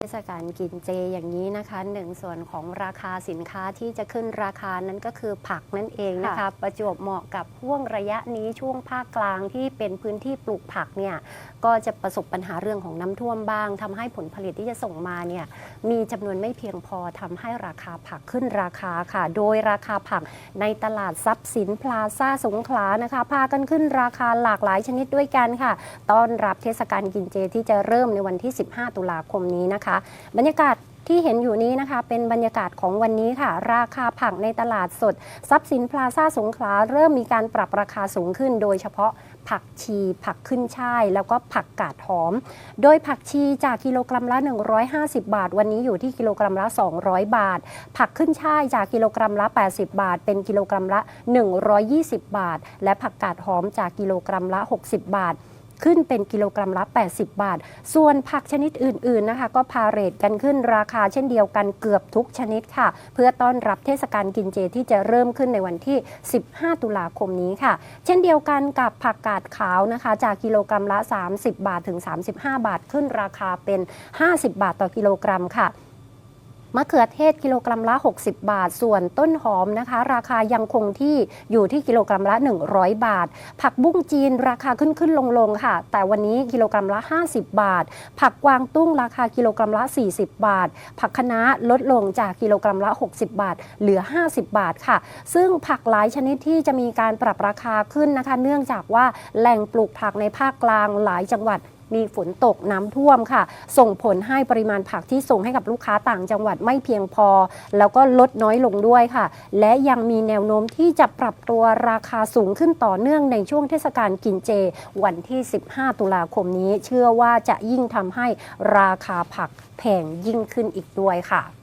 เทศกาลกินเจอย่างนี้นะคะหนึ่งส่วนของราคาสินค้าที่จะขึ้นราคานั้นก็คือผักนั่นเองนะคะ ประจวบเหมาะกับห่วงระยะนี้ช่วงภาคกลางที่เป็นพื้นที่ปลูกผักเนี่ยก็จะประสบปัญหาเรื่องของน้ำท่วมบ้างทำให้ผลผลิตที่จะส่งมาเนี่ย มีจำนวนไม่เพียงพอทำให้ราคาผักขึ้นราคาค่ะ โดยราคาผักในตลาดทรัพย์สินพลาซ่าสงขลานะคะพากันขึ้นราคาหลากหลายชนิดด้วยกันค่ะ ต้อนรับเทศกาลกินเจที่จะเริ่มในวันที่ 15 ตุลาคมนี้นะคะ บรรยากาศ ที่เห็นอยู่นี้นะคะ เป็นบรรยากาศของวันนี้ค่ะ ราคาผักในตลาดสด ทรัพย์สินพลาซ่าสงขลาเริ่มมีการปรับราคาสูงขึ้น โดยเฉพาะผักชี ผักขึ้นช่าย แล้วก็ผักกาดหอม โดยผักชีจากกิโลกรัมละ 150 บาท วันนี้อยู่ที่กิโลกรัมละ 200 บาท ผักขึ้นช่ายจากกิโลกรัมละ 80 บาท เป็นกิโลกรัมละ 120 บาท และผักกาดหอมจากกิโลกรัมละ 60 บาท ขึ้นเป็นกิโลกรัมละ 80 บาท ส่วนผักชนิดอื่นๆนะคะก็พาเรทกันขึ้นราคาเช่นเดียวกันเกือบทุกชนิดค่ะ เพื่อต้อนรับเทศกาลกินเจที่จะเริ่มขึ้นในวันที่ 15 ตุลาคมนี้ค่ะ เช่นเดียวกันกับผักกาดขาวนะคะ จากกิโลกรัมละ 30 บาทถึง 35 บาทขึ้นราคาเป็น 50 บาทต่อกิโลกรัมค่ะ มะเขือเทศกิโลกรัมละ 60 บาท ส่วนต้นหอมนะคะ ราคายังคงที่อยู่ที่กิโลกรัมละ 100 บาท ผักบุ้งจีนราคาขึ้นขึ้นลงลงค่ะ แต่วันนี้กิโลกรัมละ 50 บาท ผักกวางตุ้งราคากิโลกรัมละ 40 บาท ผักคะน้าลดลงจากกิโลกรัมละ 60 บาท เหลือ 50 บาทค่ะ ซึ่งผักหลายชนิดที่จะมีการปรับราคาขึ้นนะคะ เนื่องจากว่าแหล่งปลูกผักในภาคกลางหลายจังหวัด มีฝนตกน้ำท่วมค่ะ ส่งผลให้ปริมาณผักที่ส่งให้กับลูกค้าต่างจังหวัดไม่เพียงพอ แล้วก็ลดน้อยลงด้วยค่ะ และยังมีแนวโน้มที่จะปรับตัวราคาสูงขึ้นต่อเนื่องในช่วงเทศกาลกินเจ วันที่ 15 ตุลาคมนี้ เชื่อว่าจะยิ่งทำให้ราคาผักแพงยิ่งขึ้นอีกด้วยค่ะ